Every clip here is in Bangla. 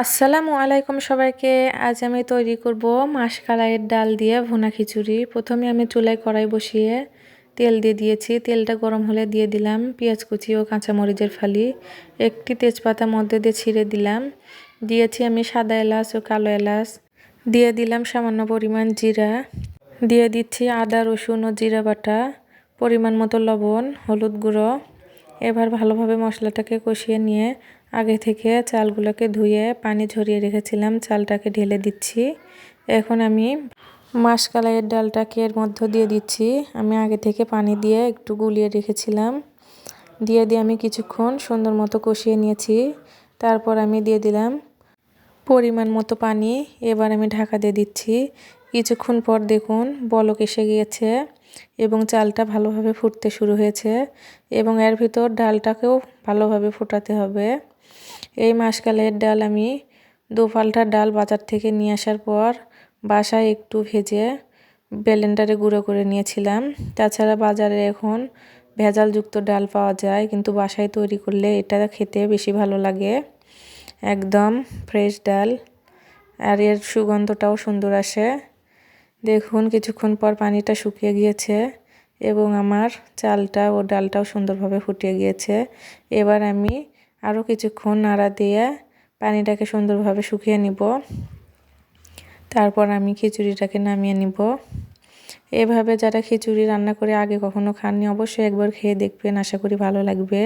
আসসালামু আলাইকুম সবাইকে। আজ আমি তৈরি করব মাসকালাইয়ের ডাল দিয়ে ভুনা খিচুড়ি। প্রথমে আমি চুলায় কড়াই বসিয়ে তেল দিয়ে দিয়েছি। তেলটা গরম হলে দিয়ে দিলাম পেঁয়াজ কুচি ও কাঁচামরিচের ফালি। একটি তেজপাতা মধ্যে দিয়ে ছিঁড়ে দিলাম। দিয়েছি আমি সাদা এলাচ ও কালো এলাচ। দিয়ে দিলাম সামান্য পরিমাণ জিরা। দিয়ে দিচ্ছি আদা, রসুন ও জিরা বাটা। পরিমাণ মতো লবণ, হলুদ গুঁড়ো। এবার ভালোভাবে মশলাটাকে কষিয়ে নিয়ে আগে থেকে চালগুলোকে ধুয়ে পানি ঝরিয়ে রেখেছিলাম, চালটাকে ঢেলে দিচ্ছি। এখন আমি মাসকালাইয়ের ডালটাকে এর মধ্যে দিয়ে দিচ্ছি। আমি আগে থেকে পানি দিয়ে একটু গুলিয়ে রেখেছিলাম। দিয়ে দিয়ে আমি কিছুক্ষণ সুন্দর মতো কষিয়ে নিয়েছি। তারপর আমি দিয়ে দিলাম পরিমাণ মতো পানি। এবার আমি ঢাকা দিয়ে দিচ্ছি। কিছুক্ষণ পর দেখুন বলক এসে গিয়েছে এবং চালটা ভালোভাবে ফুটতে শুরু হয়েছে এবং এর ভিতর ডালটাকেও ভালোভাবে ফোটাতে হবে। এই মাসকালের ডাল আমি দু ডাল বাজার থেকে নিয়ে আসার পর বাসায় একটু ভেজে ব্লেন্ডারে গুঁড়ো করে নিয়েছিলাম। তাছাড়া বাজারে এখন ভেজালযুক্ত ডাল পাওয়া যায়, কিন্তু বাসায় তৈরি করলে এটা খেতে বেশি ভালো লাগে। একদম ফ্রেশ ডাল, আর এর সুগন্ধটাও সুন্দর আসে। দেখুন, কিছুক্ষণ পর পানিটা শুকিয়ে গিয়েছে এবং আমার চালটা ও ডালটাও সুন্দরভাবে ফুটিয়ে গিয়েছে। এবার আমি আরও কিছুক্ষণ নাড়া দিয়ে পানিটাকে সুন্দরভাবে শুকিয়ে নিব। তারপর আমি খিচুড়িটাকে নামিয়ে নিব। এভাবে যারা খিচুড়ি রান্না করে আগে কখনো খাননি, অবশ্যই একবার খেয়ে দেখবেন, আশা করি ভালো লাগবে।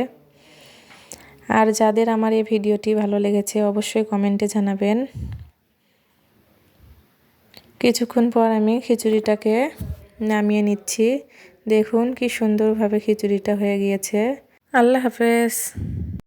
আর যাদের আমার এই ভিডিওটি ভালো লেগেছে, অবশ্যই কমেন্টে জানাবেন। কিছুক্ষণ পর আমি খিচুড়িটাকে নামিয়ে নিচ্ছি। দেখুন কি সুন্দরভাবে খিচুড়িটা হয়ে গিয়েছে। আল্লাহ হাফেজ।